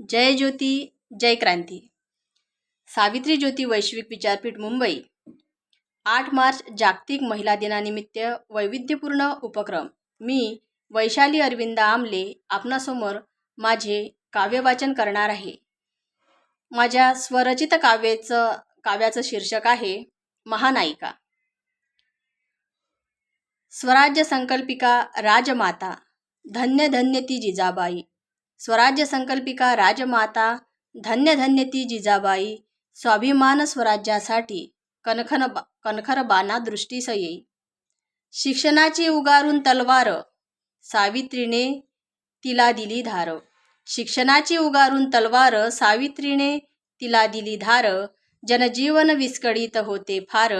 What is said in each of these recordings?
जय ज्योती जय क्रांती. सावित्री ज्योती वैश्विक विचारपीठ मुंबई. आठ मार्च जागतिक महिला दिनानिमित्त वैविध्यपूर्ण उपक्रम. मी वैशाली अरविंद आमले आपणासमोर माझे काव्यवाचन करणार आहे. माझ्या स्वरचित काव्याचं काव्याचं शीर्षक आहे महानायिका. स्वराज्य संकल्पिका राजमाता धन्य धन्य ती जिजाबाई. स्वराज्य संकल्पिका राजमाता धन्य धन्य ती जिजाबाई स्वाभिमान स्वराज्यासाठी कणखन बा कणखर बाणा दृष्टीस येई. शिक्षणाची उगारून तलवार सावित्रीने तिला दिली धार. शिक्षणाची उगारून तलवार सावित्रीने तिला दिली धार. जनजीवन विस्कळीत होते फार.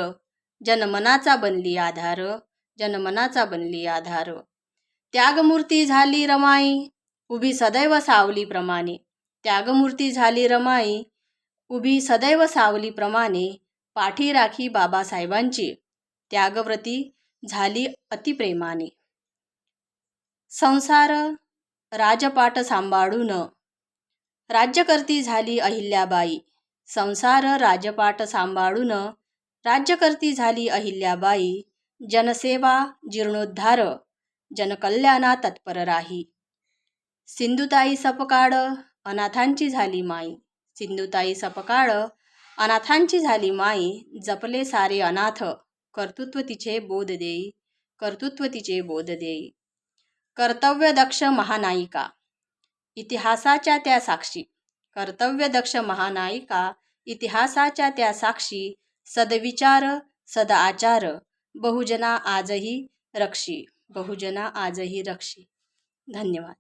जनमनाचा बनली आधार. जनमनाचा बनली आधार. त्यागमूर्ती झाली रमाई. उभी सदैव सावलीप्रमाणे. त्यागमूर्ती झाली रमाई उभी सदैव सावलीप्रमाणे पाठी राखी बाबासाहेबांची. त्यागव्रती झाली अतिप्रेमाने. संसार राजपाट सांभाळून. राज्यकर्ती झाली अहिल्याबाई. संसार राजपाट सांभाळून. राज्यकर्ती झाली अहिल्याबाई. जनसेवा जीर्णोद्धार. जनकल्याणा तत्पर राही. सिंधुताई सपकाळ अनाथांची झाली माई. सिंधुताई सपकाळ अनाथांची झाली माई. जपले सारे अनाथ कर्तृत्व तिचे बोध देई. कर्तृत्व तिचे बोध देई. कर्तव्यदक्ष महानायिका. इतिहासाच्या त्या साक्षी. कर्तव्यदक्ष महानायिका. इतिहासाच्या त्या साक्षी. सदविचार सदआचार बहुजना आजही रक्षी. बहुजना आजही रक्षी. धन्यवाद.